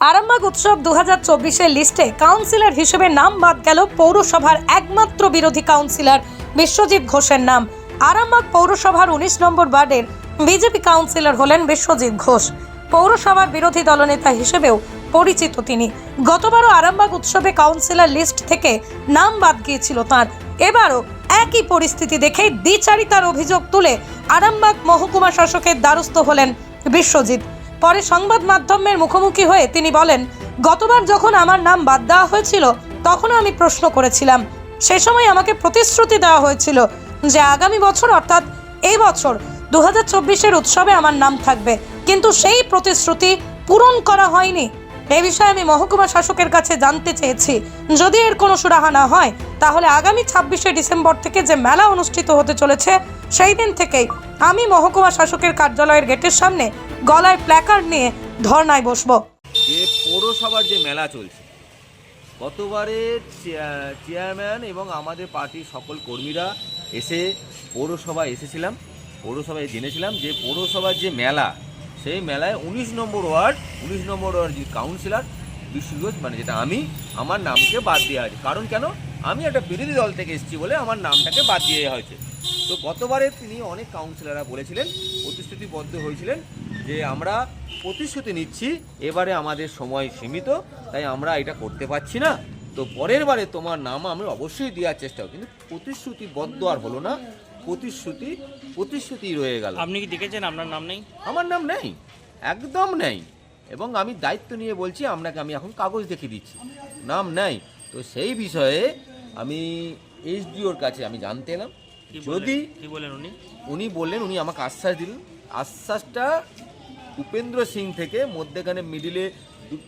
আরামবাগ উৎসব দু হাজার চব্বিশের লিস্টে কাউন্সিলর হিসেবে নাম বাদ গেল পৌরসভার একমাত্র বিরোধী কাউন্সিলর বিশ্বজিৎ ঘোষের নাম। আরামবাগ পৌরসভার উনিশ নম্বর ওয়ার্ডের বিজেপি কাউন্সিলর হলেন বিশ্বজিৎ ঘোষ। পৌরসভার বিরোধী দলনেতা হিসেবেও পরিচিত তিনি। গতবারও আরামবাগ উৎসবে কাউন্সিলর লিস্ট থেকে নাম বাদ গিয়েছিল তাঁর। এবারও একই পরিস্থিতি দেখে দ্বিচারিতার অভিযোগ তুলে আরামবাগ মহকুমা শাসকের দ্বারস্থ হলেন বিশ্বজিৎ। পরে সংবাদ মাধ্যমের মুখোমুখি হয়ে তিনি বলেন, গতবার যখন আমার নাম বাদ দেওয়া হয়েছিল, তখনও আমি প্রশ্ন করেছিলাম। সে সময় আমাকে প্রতিশ্রুতি দেওয়া হয়েছিল যে আগামী বছর, অর্থাৎ এই বছর দু হাজার উৎসবে আমার নাম থাকবে। কিন্তু সেই প্রতিশ্রুতি পূরণ করা হয়নি। এ বিষয়ে আমি মহকুমা শাসকের কাছে জানতে চেয়েছি। যদি এর কোনো সুরাহা না হয়, তাহলে আগামী ছাব্বিশে ডিসেম্বর থেকে যে মেলা অনুষ্ঠিত হতে চলেছে, সেই দিন থেকেই আমি মহকুমা শাসকের কার্যালয়ের গেটের সামনে গলায় প্ল্যাকার্ড নিয়ে ধর্নায় বসবো। যে পৌরসভার যে মেলা চলছে, গতবারে চেয়ারম্যান এবং আমাদের পার্টির সকল কর্মীরা এসে পৌরসভায় এসেছিলাম, পৌরসভায় জেনেছিলাম যে পৌরসভার যে মেলা, সেই মেলায় উনিশ নম্বর ওয়ার্ড, উনিশ নম্বর ওয়ার্ড যে কাউন্সিলর বিশ্বঘোষ মানে যেটা আমি, আমার নামকে বাদ দেওয়া হয়েছে। কারণ কেন? আমি একটা বিরোধী দল থেকে এসেছি বলে আমার নামটাকে বাদ দিয়ে হয়েছে। তো গতবারে তিনি অনেক কাউন্সিলররা বলেছিলেন প্রতিশ্রুতিবদ্ধ হয়েছিলেন যে আমরা প্রতিশ্রুতি নিচ্ছি এবারে আমাদের সময় সীমিত তাই আমরা এটা করতে পারছি না। তো পরের বারে তোমার নাম আমি অবশ্যই দেওয়ার চেষ্টা করব কিন্তু প্রতিশ্রুতিবদ্ধ আর হলো না প্রতিশ্রুতি প্রতিশ্রুতি রয়ে গেল। আপনি কি দেখেছেন আপনার নাম নেই? আমার নাম নেই একদম নেই। এবং আমি দায়িত্ব নিয়ে বলছি আপনাকে আমি এখন কাগজ দেখিয়ে দিচ্ছি নাম নেই। তো সেই বিষয়ে আমি এইচডিওর কাছে আমি জানতে এলাম। যদি কি বলেন উনি? উনি বললেন উনি আমাকে আশ্বাস দিলেন। আশ্বাসটা উপেন্দ্র সিং থেকে মধ্যেখানে মিডিলে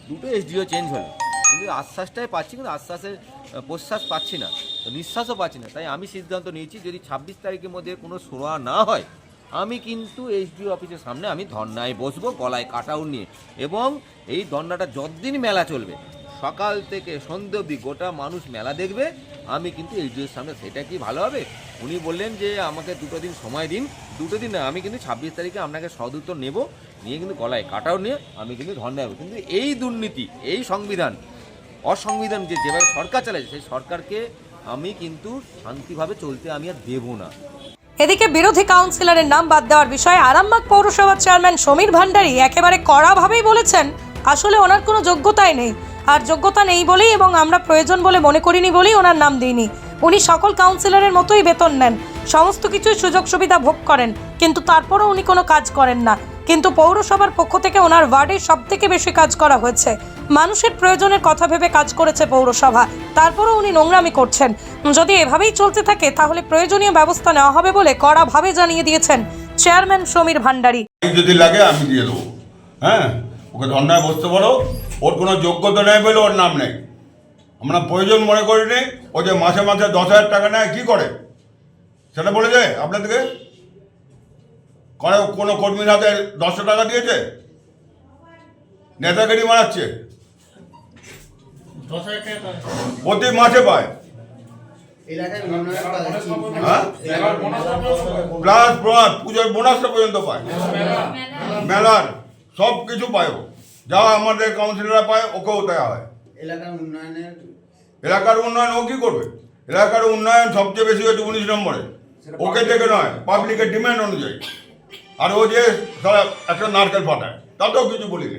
দুটো এসডিও চেঞ্জ হলো। কিন্তু আশ্বাসটাই পাচ্ছি কিন্তু আশ্বাসের প্রশ্বাস পাচ্ছি না। নিঃশ্বাসও পাচ্ছি না। তাই আমি সিদ্ধান্ত নিয়েছি যদি ছাব্বিশ তারিখের মধ্যে কোনো শোয়া না হয় আমি কিন্তু এইচডিও অফিসের সামনে আমি ধর্নায় বসবো গলায় কাটাউন নিয়ে। এবং এই ধর্নাটা যতদিন মেলা চলবে সকাল থেকে সন্ধ্যে অবধি গোটা মানুষ মেলা দেখবে আমি কিন্তু এইচডিওর সামনে সেটা কি ভালো হবে? উনি বললেন যে, আমাকে দুটো দিন সময় দিন। দুটো দিন না, আমি কিন্তু ছাব্বিশ তারিখে আপনাকে সদুত্তর নেব, নিয়ে কিন্তু গলায় কাটাও নিয়ে আমি কিন্তু ধর্ণা দেবো কিন্তু এই দুর্নীতি, এই সংবিধান, অসংবিধান যে যেভাবে সরকার চালাচ্ছে সেই সরকারকে আমি কিন্তু শান্তিভাবে চলতে আমি আর দেবো না। এদিকে বিরোধী কাউন্সিলরের নাম বাদ দেওয়ার বিষয়ে আরামবাগ পৌরসভার চেয়ারম্যান সমীর ভান্ডারী একেবারে কড়াভাবেই বলেছেন, আসলে ওনার কোনো যোগ্যতাই নেই। আর যোগ্যতা নেই বলেই এবং আমরা প্রয়োজন বলে মনে করিনি বলেই ওনার নাম দিইনি। উনি সকল কাউন্সিলরের মতোই বেতন নেন। সমস্ত কিছুই সুযোগ সুবিধা ভোগ করেন, কিন্তু তারপরও উনি কোনো কাজ করেন না। কিন্তু পৌরসভার পক্ষ থেকে ওনার ওয়ার্ডে সব থেকে বেশি কাজ করা হয়েছে। মানুষের প্রয়োজনের কথা ভেবে কাজ করেছে পৌরসভা। তারপরও উনি নোংরামি করছেন। যদি এভাবেই চলতে থাকে, তাহলে প্রয়োজনীয় ব্যবস্থা নেওয়া হবে বলে কড়াভাবে জানিয়ে দিয়েছেন চেয়ারম্যান সমীর ভান্ডারী। যদি লাগে, আমি দিয়ে দেবো। হ্যাঁ? ওকে ধর্নায় বসতে পারো ওর কোনো যোগ্যতা নেই বলে ওর নাম নেই। আমরা প্রয়োজন মনে করি নি ও যে মাসে মাসে দশ হাজার টাকা নেয় কী করে? সেটা বলে যায় আপনাদেরকে? করে কোনো কর্মীর হাতে দশশো টাকা দিয়েছে? নেতাগিরি মারাচ্ছে। প্রতি মাসে পায়। হ্যাঁ? প্লাস প্লাস পুজোর বোনাসটা পর্যন্ত পায়। মেলার। সব কিছু পায় ও। যা আমাদের কাউন্সিলররা পায় ওকেও দেওয়া হয়। এলাকার উন্নয়নের এলাকার উন্নয়ন ও কি করবে? এলাকার উন্নয়ন সবচেয়ে বেশি হয়েছে উনিশ নম্বরে। ওকে থেকে নয় পাবলিকের ডিমান্ড অনুযায়ী। আর ও যে একটা নারকেল ফাটায় তাতেও কিছু বলিনি।